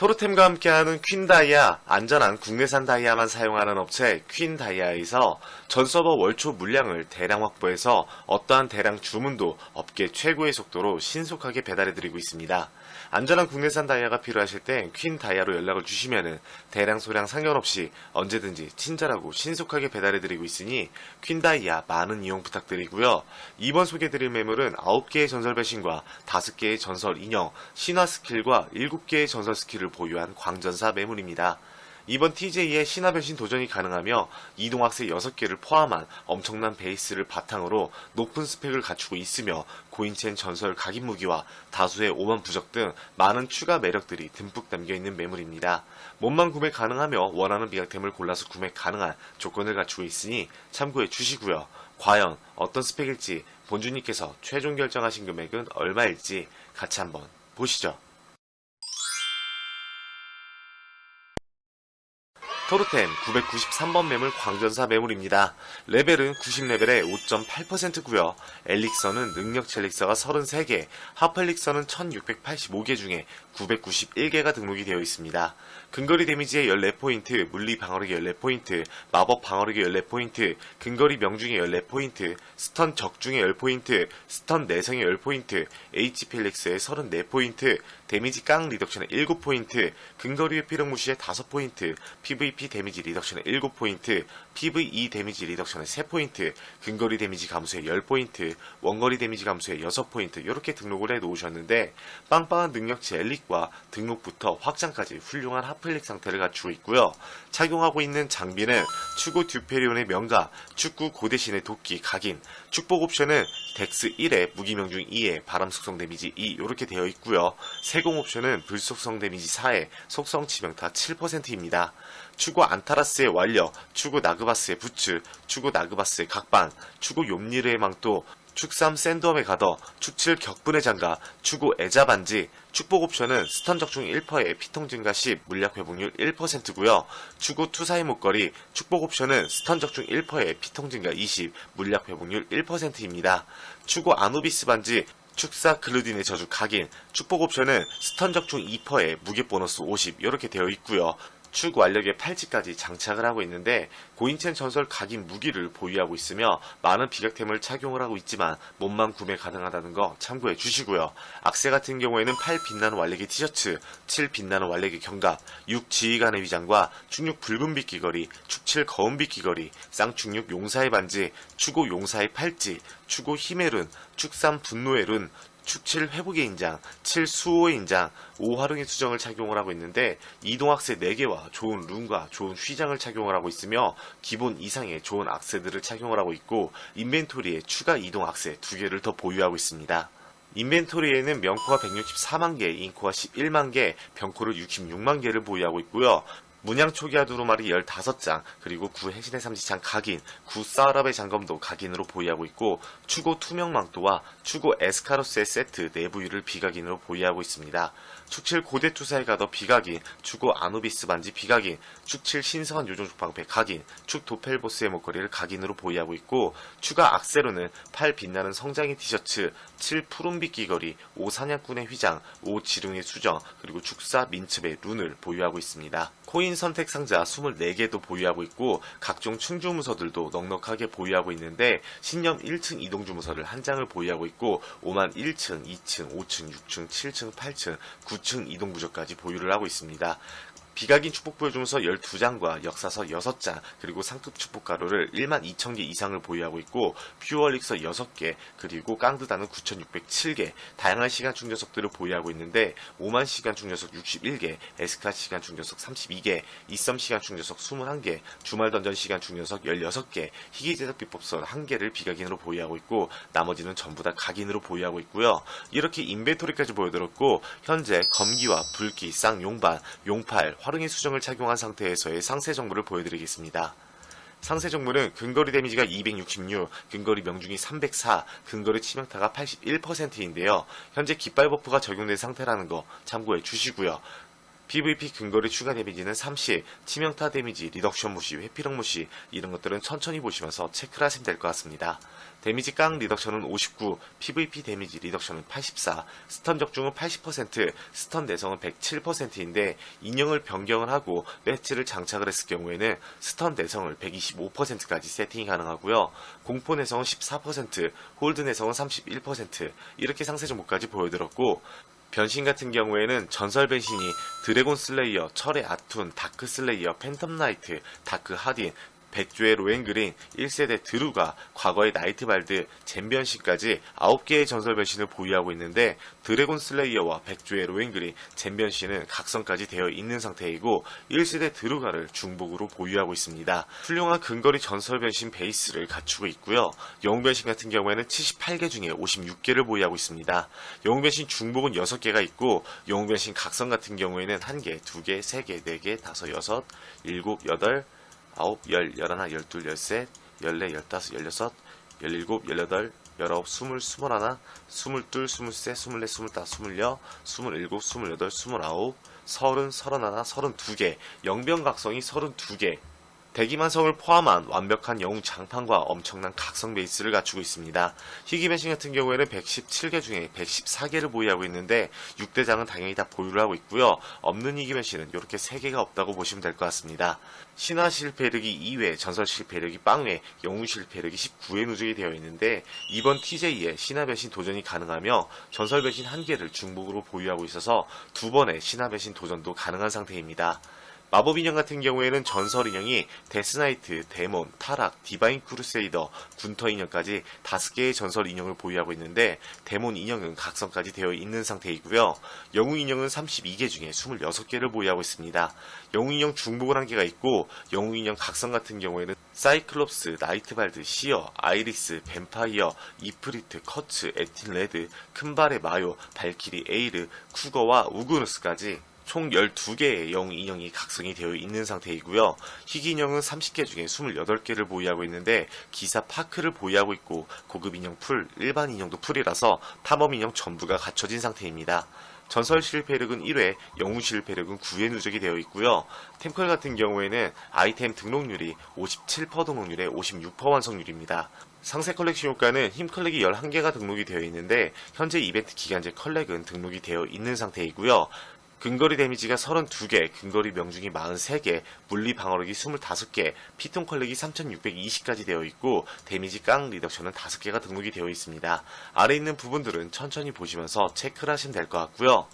토르템과 함께하는 퀸 다이아, 안전한 국내산 다이아만 사용하는 업체 퀸 다이아에서 전 서버 월초 물량을 대량 확보해서 어떠한 대량 주문도 업계 최고의 속도로 신속하게 배달해드리고 있습니다. 안전한 국내산 다이아가 필요하실 땐 퀸 다이아로 연락을 주시면은 대량 소량 상관없이 언제든지 친절하고 신속하게 배달해드리고 있으니 퀸 다이아 많은 이용 부탁드리고요. 이번 소개드릴 매물은 9개의 전설 배신과 5개의 전설 인형, 신화 스킬과 7개의 전설 스킬을 보유한 광전사 매물입니다. 이번 TJ의 신화 변신 도전이 가능하며 이동학세 6개를 포함한 엄청난 베이스를 바탕으로 높은 스펙을 갖추고 있으며 고인첸 전설 각인 무기와 다수의 오만 부적 등 많은 추가 매력들이 듬뿍 담겨 있는 매물입니다. 몸만 구매 가능하며 원하는 비약템을 골라서 구매 가능한 조건을 갖추고 있으니 참고해 주시고요. 과연 어떤 스펙일지 본주님께서 최종 결정하신 금액은 얼마일지 같이 한번 보시죠. 토르템 993번 매물 광전사 매물입니다. 레벨은 90레벨에 5.8%고요. 엘릭서는 능력치 엘릭서가 33개, 하프 엘릭서는 1685개 중에 991개가 등록이 되어 있습니다. 근거리 데미지의 14포인트, 물리 방어력의 14포인트, 마법 방어력의 14포인트, 근거리 명중의 14포인트, 스턴 적중의 10포인트, 스턴 내성의 10포인트, HP 엘릭스의 34포인트, 데미지 깡 리덕션의 7포인트, 근거리 회피력 무시의 5포인트, PVP 데미지 리덕션의 7포인트, PVE 데미지 리덕션의 3포인트, 근거리 데미지 감소의 10포인트, 원거리 데미지 감소의 6포인트 이렇게 등록을 해 놓으셨는데 빵빵한 능력치 엘릭과 등록부터 확장까지 훌륭한 하플릭 상태를 갖추고 있고요. 착용하고 있는 장비는 추구 듀페리온의 명가, 축구 고대신의 도끼 각인, 축복 옵션은 덱스 1에 무기명중 2에 바람 속성 데미지 2 이렇게 되어 있고요. 세공 옵션은 불 속성 데미지 4에 속성 치명타 7%입니다. 추구 안타라스의 완력, 추구 나그바스의 부츠, 추구 나그바스의 각방, 추구 욤니르의 망토, 축삼 샌드엄의 가더, 축칠 격분의 장가, 추구 애자 반지, 축복 옵션은 스턴 적중 1%에 피통 증가 10, 물약 회복률 1%고요. 추구 투사의 목걸이, 축복 옵션은 스턴 적중 1%에 피통 증가 20, 물약 회복률 1%입니다. 추구 아누비스 반지, 축사 글루딘의 저주 각인, 축복 옵션은 스턴 적중 2%에 무게 보너스 50 이렇게 되어 있고요. 축 완력의 팔찌까지 장착을 하고 있는데 고인첸 전설 각인 무기를 보유하고 있으며 많은 비격템을 착용을 하고 있지만 몸만 구매 가능하다는 거 참고해 주시고요. 악세 같은 경우에는 8 빛나는 완력의 티셔츠, 7 빛나는 완력의 경갑, 6 지휘관의 위장과 축6 붉은빛 귀걸이, 축7 거운빛 귀걸이, 쌍축6 용사의 반지, 추고 용사의 팔찌, 추고 힘의 룬, 축3 분노의 룬, 축7 회복의 인장, 7 수호의 인장, 5 활용의 수정을 착용을 하고 있는데 이동악세 4개와 좋은 룬과 좋은 휘장을 착용을 하고 있으며 기본 이상의 좋은 악세들을 착용을 하고 있고 인벤토리에 추가 이동 악세 2개를 더 보유하고 있습니다. 인벤토리에는 명코가 164만 개, 인코가 11만 개, 병코를 66만 개를 보유하고 있고요. 문양 초기화 두루마리 15장, 그리고 구 해신의 삼지창 각인, 구 사우랍의 장검도 각인으로 보유하고 있고, 추고 투명망토와 추고 에스카로스의 세트 내부유를 비각인으로 보유하고 있습니다. 축칠 고대 투사의 가더 비각인, 추고 아누비스 반지 비각인, 축칠 신성한 요정족 방패 각인, 축 도펠보스의 목걸이를 각인으로 보유하고 있고, 추가 악세로는 8 빛나는 성장의 티셔츠, 7 푸른빛 귀걸이, 5 사냥꾼의 휘장, 5 지릉의 수정, 그리고 축사 민첩의 룬을 보유하고 있습니다. 코인 선택 상자 24개도 보유하고 있고 각종 충주무서들도 넉넉하게 보유하고 있는데 신념 1층 이동주무서를 한 장을 보유하고 있고 5만 1층, 2층, 5층, 6층, 7층, 8층, 9층 이동부적까지 보유를 하고 있습니다. 비각인 축복 보여주면서 12장과 역사서 6장, 그리고 상급 축복 가루를 1만 2천 개 이상을 보유하고 있고, 퓨어릭서 6개, 그리고 깡드단은 9,607개, 다양한 시간 충전석들을 보유하고 있는데, 5만 시간 충전석 61개, 에스카 시간 충전석 32개, 이썸 시간 충전석 21개, 주말 던전 시간 충전석 16개, 희귀 제작 비법서 1개를 비각인으로 보유하고 있고, 나머지는 전부 다 각인으로 보유하고 있고요. 이렇게 인벤토리까지 보여드렸고, 현재 검기와 불기, 쌍용반, 용팔, 활 용의 수정을 착용한 상태에서의 상세 정보를 보여드리겠습니다. 상세 정보는 근거리 데미지가 266, 근거리 명중이 304, 근거리 치명타가 81%인데요. 현재 깃발 버프가 적용된 상태라는 거 참고해 주시고요. PVP 근거리 추가 데미지는 30, 치명타 데미지, 리덕션 무시, 회피력 무시 이런 것들은 천천히 보시면서 체크를 하시면 될 것 같습니다. 데미지 깡 리덕션은 59, PVP 데미지 리덕션은 84, 스턴 적중은 80%, 스턴 내성은 107%인데 인형을 변경을 하고 배치를 장착을 했을 경우에는 스턴 내성을 125%까지 세팅이 가능하고요. 공포 내성은 14%, 홀드 내성은 31% 이렇게 상세 정보까지 보여드렸고 변신 같은 경우에는 전설 변신이 드래곤 슬레이어, 철의 아툰, 다크 슬레이어, 팬텀 나이트, 다크 하딘, 백조의 로엔그린, 1세대 드루가, 과거의 나이트발드, 젠변신까지 9개의 전설 변신을 보유하고 있는데 드래곤 슬레이어와 백조의 로엔그린, 젠변신은 각성까지 되어 있는 상태이고 1세대 드루가를 중복으로 보유하고 있습니다. 훌륭한 근거리 전설 변신 베이스를 갖추고 있고요. 영웅 변신 같은 경우에는 78개 중에 56개를 보유하고 있습니다. 영웅 변신 중복은 6개가 있고 영웅 변신 각성 같은 경우에는 1개, 2개, 3개, 4개, 5, 6, 7, 8, 아홉, 열, 열하나, 열둘, 열셋, 열네, 열다섯, 열여섯, 열일곱, 열여덟, 열아홉, 스물, 스물하나, 스물둘, 스물셋, 스물넷, 스물다섯, 스물여, 스물일곱, 스물여덟, 스물아홉, 서른, 서른하나, 서른두 개, 영변각성이 서른두 개, 대기만성을 포함한 완벽한 영웅 장판과 엄청난 각성 베이스를 갖추고 있습니다. 희귀 변신 같은 경우에는 117개 중에 114개를 보유하고 있는데 6대장은 당연히 다 보유를 하고 있고요. 없는 희귀 변신은 이렇게 3개가 없다고 보시면 될 것 같습니다. 신화 실패력이 2회, 전설 실패력이 빵회, 영웅 실패력이 19회 누적이 되어 있는데 이번 TJ에 신화 변신 도전이 가능하며 전설 변신 1개를 중복으로 보유하고 있어서 두 번의 신화 변신 도전도 가능한 상태입니다. 마법 인형 같은 경우에는 전설 인형이 데스나이트, 데몬, 타락, 디바인 크루세이더, 군터 인형까지 다섯 개의 전설 인형을 보유하고 있는데 데몬 인형은 각성까지 되어 있는 상태이고요. 영웅 인형은 32개 중에 26개를 보유하고 있습니다. 영웅 인형 중복은 한 개가 있고 영웅 인형 각성 같은 경우에는 사이클롭스, 나이트발드, 시어, 아이리스, 뱀파이어, 이프리트, 커츠, 에틴 레드, 큰발의 마요, 발키리, 에이르, 쿠거와 우그누스까지 총 12개의 영웅 인형이 각성이 되어 있는 상태이고요. 희귀 인형은 30개 중에 28개를 보유하고 있는데 기사 파크를 보유하고 있고 고급 인형 풀, 일반 인형도 풀이라서 탐험 인형 전부가 갖춰진 상태입니다. 전설 실패력은 1회, 영웅 실패력은 9회 누적이 되어 있고요. 템컬 같은 경우에는 아이템 등록률이 57% 등록률에 56% 완성률입니다. 상세 컬렉션 효과는 힘 컬렉이 11개가 등록이 되어 있는데 현재 이벤트 기간제 컬렉은 등록이 되어 있는 상태이고요. 근거리 데미지가 32개, 근거리 명중이 43개, 물리 방어력이 25개, 피통 컬렉이 3620까지 되어 있고 데미지 깡 리덕션은 5개가 등록이 되어 있습니다. 아래 있는 부분들은 천천히 보시면서 체크를 하시면 될 것 같고요.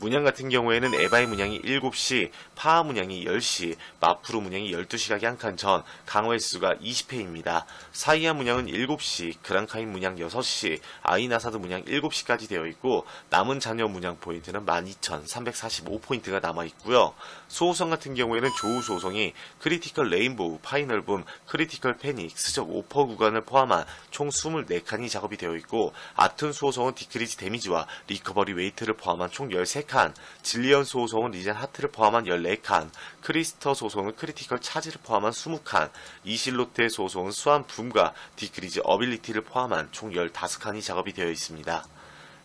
문양 같은 경우에는 에바의 문양이 7시, 파하 문양이 10시, 마프루 문양이 12시각이 한 칸 전, 강화의 수가 20회입니다. 사이아 문양은 7시, 그랑카인 문양 6시, 아이나사드 문양 7시까지 되어 있고 남은 자녀 문양 포인트는 12,345포인트가 남아 있고요. 소호성 같은 경우에는 조우 소호성이 크리티컬 레인보우, 파이널붐, 크리티컬 패닉, 스적 오퍼 구간을 포함한 총 24칸이 작업이 되어 있고 아튼 수호성은 디크리지 데미지와 리커버리 웨이트를 포함한 총 13 칸, 질리언 수호성은 리젠 하트를 포함한 14칸, 크리스터 소송은 크리티컬 차지를 포함한 20칸, 이실로테 소송은 수완 붐과 디크리지 어빌리티를 포함한 총 15칸이 작업이 되어 있습니다.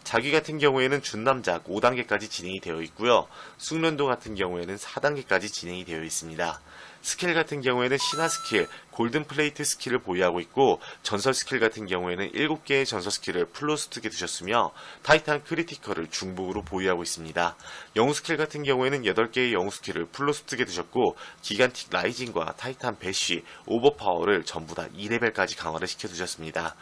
자기 같은 경우에는 준남작 5단계까지 진행이 되어 있고요. 숙련도 같은 경우에는 4단계까지 진행이 되어 있습니다. 스킬 같은 경우에는 신화 스킬, 골든 플레이트 스킬을 보유하고 있고 전설 스킬 같은 경우에는 7개의 전설 스킬을 플러스 2개 두셨으며 타이탄 크리티컬을 중복으로 보유하고 있습니다. 영웅 스킬 같은 경우에는 8개의 영웅 스킬을 플러스 2개 두셨고 기간틱 라이징과 타이탄 배쉬, 오버파워를 전부 다 2레벨까지 강화를 시켜 두셨습니다.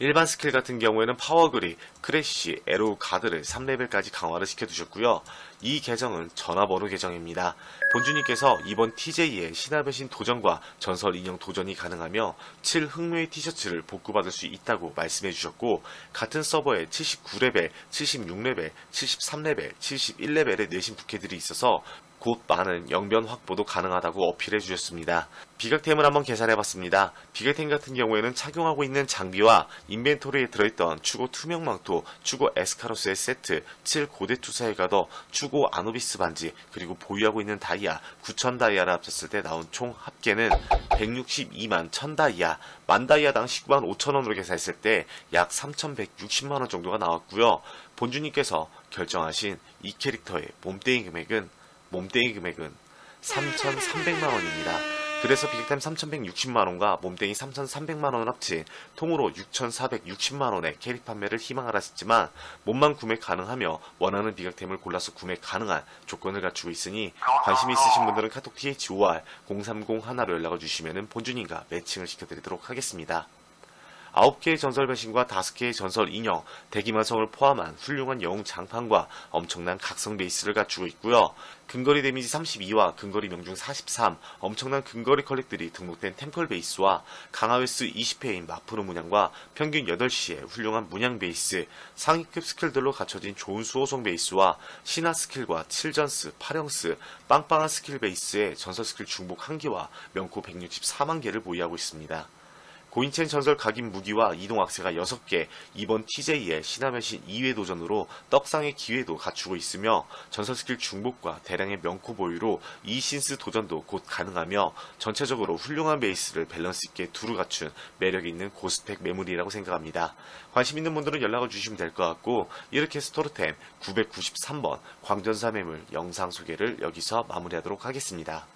일반 스킬 같은 경우에는 파워그리, 크래쉬, 에로우 가드를 3레벨까지 강화를 시켜두셨고요. 이 계정은 전화번호 계정입니다. 본주님께서 이번 TJ의 신화 변신 도전과 전설 인형 도전이 가능하며 7 흥묘의 티셔츠를 복구받을 수 있다고 말씀해 주셨고 같은 서버에 79레벨, 76레벨, 73레벨, 71레벨의 내신 부캐들이 있어서 곧 많은 영변 확보도 가능하다고 어필해 주셨습니다. 비각템을 한번 계산해 봤습니다. 비각템 같은 경우에는 착용하고 있는 장비와 인벤토리에 들어있던 추고 투명망토, 추고 에스카로스의 세트, 7 고대 투사의 가더, 추고 아노비스 반지, 그리고 보유하고 있는 다이아 9,000 다이아를 합쳤을 때 나온 총 합계는 162만 1000 다이아, 만 다이아당 19만 5천 원으로 계산했을 때 약 3,160만 원 정도가 나왔고요. 본주님께서 결정하신 이 캐릭터의 몸대인 금액은 몸땡이 금액은 3,300만 원입니다. 그래서 비객템 3,160만 원과 몸땡이 3,300만원을 합친 통으로 6,460만 원의 캐릭 판매를 희망을 하셨지만 몸만 구매 가능하며 원하는 비객템을 골라서 구매 가능한 조건을 갖추고 있으니 관심 있으신 분들은 카톡 THOR 0301로 연락을 주시면 본주님과 매칭을 시켜드리도록 하겠습니다. 9개의 전설 배신과 5개의 전설 인형, 대기만성을 포함한 훌륭한 영웅 장판과 엄청난 각성 베이스를 갖추고 있고요. 근거리 데미지 32와 근거리 명중 43, 엄청난 근거리 컬렉들이 등록된 템컬 베이스와 강화 횟수 20회인 마프로 문양과 평균 8시에 훌륭한 문양 베이스, 상위급 스킬들로 갖춰진 좋은 수호성 베이스와 신화 스킬과 7전스, 8형스, 빵빵한 스킬 베이스의 전설 스킬 중복 1개와 명코 164만 개를 보유하고 있습니다. 고인첸 전설 각인 무기와 이동 악세가 6개, 이번 TJ의 신화면신 2회 도전으로 떡상의 기회도 갖추고 있으며 전설 스킬 중복과 대량의 명코 보유로 이 신스 도전도 곧 가능하며 전체적으로 훌륭한 베이스를 밸런스 있게 두루 갖춘 매력 있는 고스펙 매물이라고 생각합니다. 관심 있는 분들은 연락을 주시면 될 것 같고 이렇게 스토르템 993번 광전사 매물 영상 소개를 여기서 마무리하도록 하겠습니다.